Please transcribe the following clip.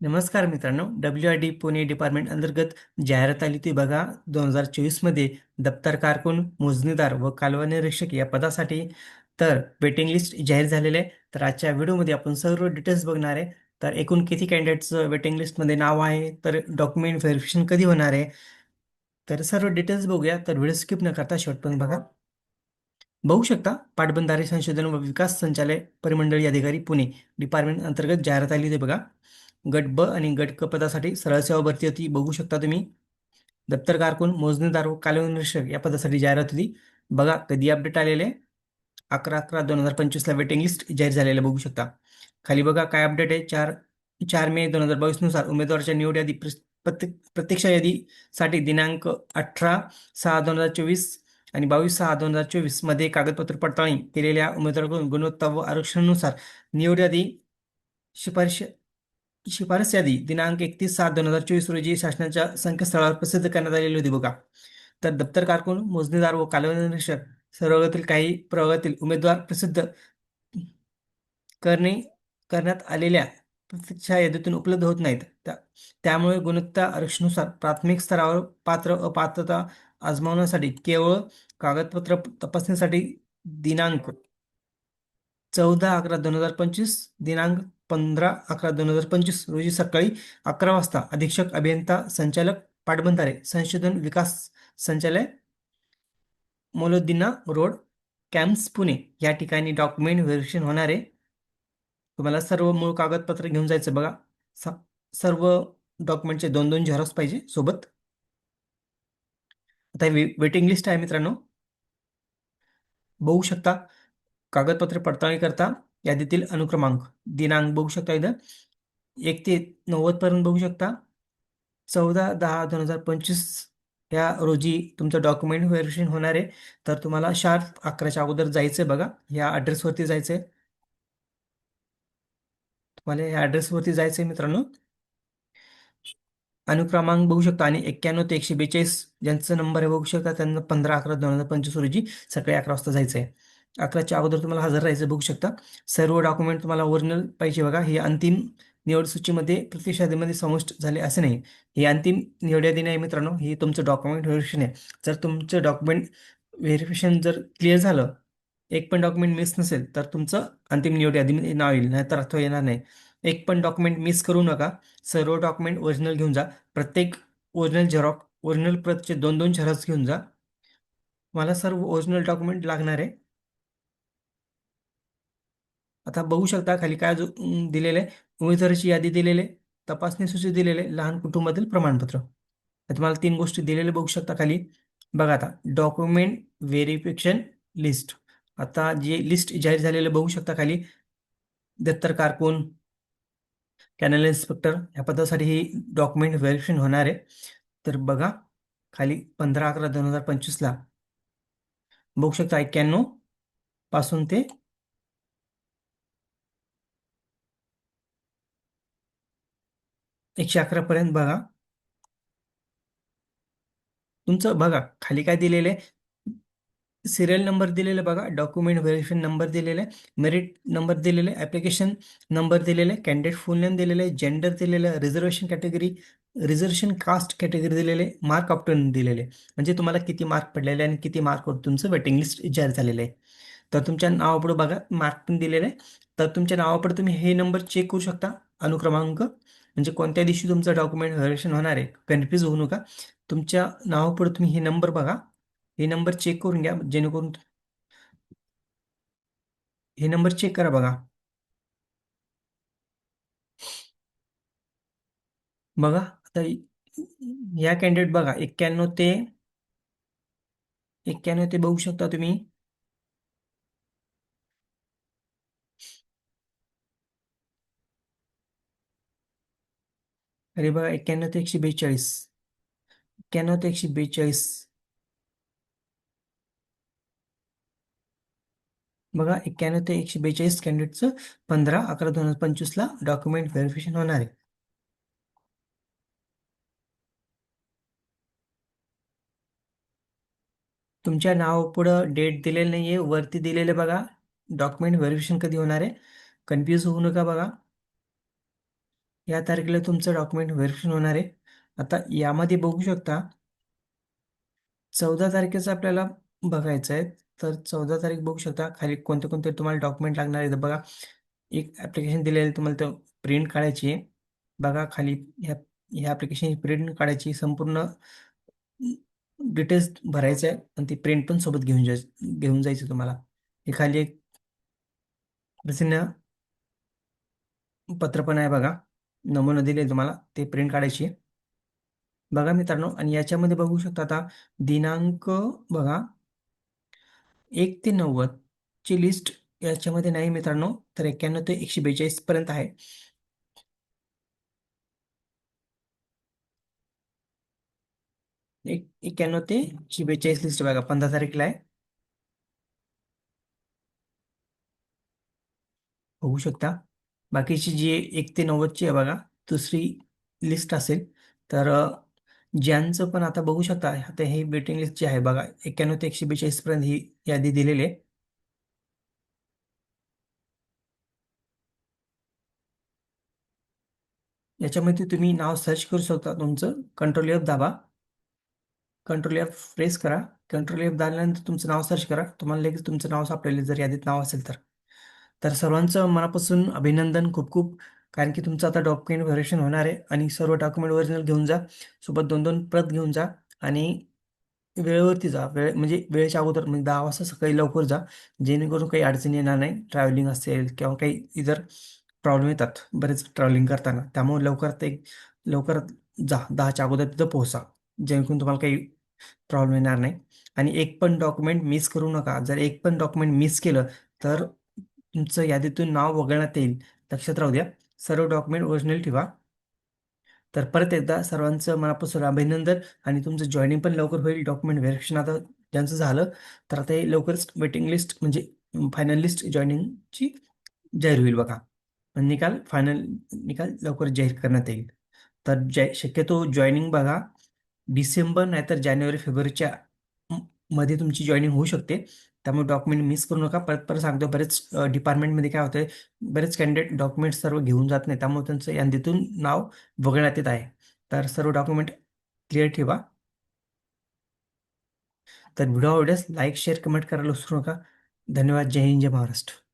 नमस्कार मित्रांनो. W I D Pune department अंतर्गत जाहिरात आली ती बघा. दोन हजार चोवीसमध्ये दप्तर कारकून मोजणीदार व कालवा निरीक्षक या पदासाठी तर वेटिंग लिस्ट जाहीर झालेले आहे. तर आजच्या व्हिडिओमध्ये आपण सर्व डिटेल्स बघणार आहे. तर एकूण किती कॅन्डिडेटचं वेटिंग लिस्टमध्ये नाव आहे? तर डॉक्युमेंट व्हेरिफिकेशन कधी होणार आहे? तर सर्व डिटेल्स बघूया. तर व्हिडिओ स्किप न करता शेवटपर्यंत बघा. बघू शकता पाटबंधारे संशोधन व विकास संचालय परिमंडळी अधिकारी पुणे डिपार्टमेंट अंतर्गत जाहिरात आली ते बघा. गट ब आणि गट क पदासाठी सरळ सेवा भरती होती. बघू शकता तुम्ही. दप्तर कारकून मोजणीदार व कालवण निरीक्षक या पदासाठी जाहिरात होती. बघा कधी अपडेट आलेले? अकरा अकरा दोन हजार पंचवीसला वेटिंग लिस्ट जाहीर झालेलं बघू शकता. खाली बघा काय अपडेट आहे? चार चार मे दोन हजार बावीसनुसार उमेदवाराच्या निवड यादी प्रस- प्रत्येक प्रत्यक्ष यादीसाठी दिनांक अठरा सहा दोन हजार चोवीस आणि बावीस सहा दोन हजार चोवीसमध्ये कागदपत्र पडताळणी केलेल्या उमेदवाराकडून गुणवत्ता व आरक्षणानुसार निवड यादी शिफारशी शिफारस यादी दिनांक एकतीस सात दोन हजार चोवीस रोजी शासनाच्या संकेतस्थळावर प्रसिद्ध करण्यात आलेली होती बघा. तर दप्तर कारकून मोजणीदार व कालवण निरीक्षक काही प्रभागातील उमेदवार प्रसिद्ध करणे करण्यात आलेल्या प्रतीक्षा यादीतून उपलब्ध होत नाहीत. त्या त्यामुळे गुणवत्ता आरक्षणानुसार प्राथमिक स्तरावर पात्र अपात्रता आजमावण्यासाठी केवळ कागदपत्र तपासणीसाठी दिनांक चौदा अकरा दोन हजार पंचवीस दिनांक पंधरा अकरा दोन हजार पंचवीस रोजी सकाळी अकरा वाजता अधीक्षक अभियंता संचालक पाटबंधारे संशोधन विकास संचालय मोलोद्दीना रोड कॅम्प्स पुणे. या ठिकाणी डॉक्युमेंट व्हेरिफिकेशन होणार आहे. तुम्हाला सर्व मूळ कागदपत्र घेऊन जायचं बघा. स- सर्व डॉक्युमेंटचे दोन दोन झेरॉक्स पाहिजे सोबत. आता वे वेटिंग लिस्ट आहे मित्रांनो. बघू शकता कागदपत्रे पडताळणी करता यादीतील अनुक्रमांक दिनांक बघू शकता इथं. एक ते नव्वद पर्यंत बघू शकता. चौदा दहा दोन हजार पंचवीस या रोजी तुमचं डॉक्युमेंट व्हेरिफिकेशन होणार आहे. तर तुम्हाला शार्प अकराच्या अगोदर जायचं आहे बघा. या ॲड्रेसवरती जायचं आहे तुम्हाला या ॲड्रेसवरती जायचं आहे मित्रांनो. अनुक्रमांक बघू शकता आणि एक्क्याण्णव ते एकशे बेचाळीस ज्यांचा नंबर आहे बघू शकता. त्यांना पंधरा अकरा दोन हजार पंचवीस रोजी सकाळी अकरा वाजता जायचं आहे अकराच्या अगोदर तुम्हाला हजर राहायचं बघू शकता. सर्व डॉक्युमेंट तुम्हाला ओरिजिनल पाहिजे बघा. हे अंतिम निवड सूचीमध्ये प्रत्यक्ष यादीमध्ये समाविष्ट झाले असे नाही. हे अंतिम निवड यादी नाही मित्रांनो हे तुमचं डॉक्युमेंट व्हेरिफिकेशन आहे. जर तुमचं डॉक्युमेंट व्हेरिफिकेशन जर क्लिअर झालं एक पण डॉक्युमेंट मिस नसेल तर तुमचं अंतिम निवड यादीमध्ये म्हणजे नाव येईल नाहीतर अथवा येणार नाही. एक पण डॉक्युमेंट मिस करू नका. सर्व डॉक्युमेंट ओरिजिनल घेऊन जा. प्रत्येक ओरिजिनल झेरॉक ओरिजिनल प्रतचे दोन दोन झेरॉक्स घेऊन जा. मला सर्व ओरिजिनल डॉक्युमेंट लागणार आहे. आता बघू शकता खाली काय जो- दिलेलं आहे. उमेदवाराची यादी दिलेली आहे. तपासणी सूची दिलेले आहे. लहान कुटुंबातील प्रमाणपत्र. तुम्हाला तीन गोष्टी दिलेल्या बघू शकता खाली. बघा आता डॉक्युमेंट व्हेरिफिकेशन लिस्ट आता जे लिस्ट जाहीर झालेलं बघू शकता खाली. दत्तर कारकून कॅनल इन्स्पेक्टर या पदासाठी ही डॉक्युमेंट व्हेरिफिकेशन होणार आहे. तर बघा खाली पंधरा अकरा दोन हजार पंचवीसला. बघू शकता एक्क्याण्णवपासून ते एकशे अकरा पर्यंत बघा. तुमचं बघा खाली काय दिलेलं आहे? सिरियल नंबर दिलेला बघा डॉक्युमेंट व्हेरिफिकेशन नंबर दिलेला आहे मेरिट नंबर दिलेला आहे ॲप्लिकेशन नंबर दिलेला आहे कॅन्डिडेट फुल नेम दिलेलं आहे जेंडर दिलेलं आहे reservation category reservation caste category दिलेले आहे मार्क ऑप्टन दिलेले आहे. म्हणजे तुम्हाला किती मार्क पडलेले आहे आणि किती मार्कवर तुमचं वेटिंग लिस्ट जाहीर झालेलं आहे. तर तुमच्या नावापुढे बघा मार्क पण दिलेलं आहे. तर तुमच्या नावापुढे तुम्ही हे नंबर चेक करू शकता अनुक्रमांक. म्हणजे कोणत्या दिवशी तुमचं डॉक्युमेंट व्हेरिफिकेशन होणार आहे कन्फ्यूज होऊ नका. तुमच्या नावापुढे तुम्ही हे नंबर बघा. हे नंबर चेक करून घ्या जेणेकरून हे नंबर चेक करा बघा. बघा आता या कॅन्डिडेट बघा एक्क्याण्णव ते एक्क्याण्णव ते बघू शकता तुम्ही. अरे बघा एक्क्याण्णव ते एकशे बेचाळीस. एक्क्याण्णव ते एकशे बेचाळीस. बघा एक्क्याण्णव ते एकशे बेचाळीस कॅन्डिडेटचं पंधरा अकरा दोन हजार पंचवीसला डॉक्युमेंट व्हेरिफिकेशन होणार आहे. तुमच्या नाव पुढं डेट दिलेलं नाही आहे वरती दिलेलं बघा. डॉक्युमेंट व्हेरिफिकेशन कधी होणार आहे? कन्फ्यूज होऊ नका बघा. या तारखेला तुमचं डॉक्युमेंट व्हेरिफिकेशन होणार आहे. आता यामध्ये बघू शकता चौदा तारखेचं आपल्याला बघायचं आहे. तर चौदा तारीख बघू शकता खाली कोणते कोणते तुम्हाला डॉक्युमेंट लागणार आहे तर बघा एक ॲप्लिकेशन दिलेलं तुम्हाला तर प्रिंट काढायची आहे. बघा खाली ह्या ह्या ॲप्लिकेशन प्रिंट काढायची संपूर्ण डिटेल्स भरायचं आहे. आणि ती प्रिंट पण सोबत घेऊन जाय घेऊन जायचं तुम्हाला. हे खाली एक प्रसन्न पत्र पण आहे बघा. नमुना दिले तुम्हाला ते प्रिंट काढायची बघा मित्रांनो आणि याच्यामध्ये बघू शकता आता दिनांक बघा एक ते नव्वद ची लिस्ट याच्यामध्ये नाही मित्रांनो तर एक्क्याण्णव ते एकशे बेचाळीस पर्यंत आहे. एक एक्क्याण्णव ते एकशे बेचाळीस लिस्ट बघा पंधरा तारीखला आहे. बघू शकता. बाकीची जी एक ते नव्वदची आहे बघा दुसरी लिस्ट असेल तर ज्यांचं पण आता बघू शकता आता हे वेटिंग लिस्ट जी आहे बघा एक्क्याण्णव ते एकशे बेचाळीसपर्यंत ही यादी दिलेली आहे. याच्यामध्ये तुम्ही नाव सर्च करू शकता तुमचं कंट्रोल एफ दाबा. कंट्रोल एफ प्रेस करा. कंट्रोल एफ दाबल्यानंतर तुमचं नाव सर्च करा. तुम्हाला लगेच तुमचं नाव सापडेल जर यादीत नाव असेल तर. तर सर्वांचं मनापासून अभिनंदन खूप खूप. कारण की तुमचं आता डॉक्युमेंट व्हेरिएशन होणार आहे आणि सर्व डॉक्युमेंट ओरिजिनल घेऊन जा. सोबत दोन दोन प्रत घेऊन जा आणि वेळेवरती जा. वेळ म्हणजे वेळेच्या अगोदर म्हणजे दहा वाजता सकाळी लवकर जा. जेणेकरून काही अडचणी येणार नाही. ट्रॅव्हलिंग असेल किंवा काही इतर प्रॉब्लेम येतात. बरेच ट्रॅव्हलिंग करताना. त्यामुळे लवकर ते लवकरात जा. दहाच्या अगोदर तिथं पोहोचा. जेणेकरून तुम्हाला काही प्रॉब्लेम येणार नाही. आणि एक पण डॉक्युमेंट मिस करू नका. जर एक पण डॉक्युमेंट मिस केलं तर तुमचं यादीतून नाव वगळण्यात येईल. लक्षात राहू द्या. सर्व डॉक्युमेंट ओरिजिनल ठेवा. तर परत एकदा सर्वांचं मनापासून अभिनंदन आणि तुमचं जॉईनिंग पण लवकर होईल. डॉक्युमेंट व्हेरिफिकेशन आता ज्यांचं झालं तर आता हे लवकरच वेटिंग लिस्ट म्हणजे फायनल लिस्ट जॉईनिंगची जाहीर होईल बघा. निकाल फायनल निकाल लवकर जाहीर करण्यात येईल. तर जय शक्यतो जॉईनिंग बघा. डिसेंबर नाहीतर जानेवारी फेब्रुवारीच्या मध्ये तुमची जॉईनिंग होऊ शकते. त्यामुळे डॉक्युमेंट मिस करू नका. परत परत सांगतो बरेच डिपार्टमेंटमध्ये काय होतंय बरेच कॅन्डिडेट डॉक्युमेंट सर्व घेऊन जात नाही त्यामुळे त्यांचं यादीतून नाव वगळण्यात येत आहे. तर सर्व डॉक्युमेंट क्लिअर ठेवा. तर व्हिडिओ आवडल्यास लाईक शेअर कमेंट करायला विसरू नका. धन्यवाद. जय हिंद जय महाराष्ट्र.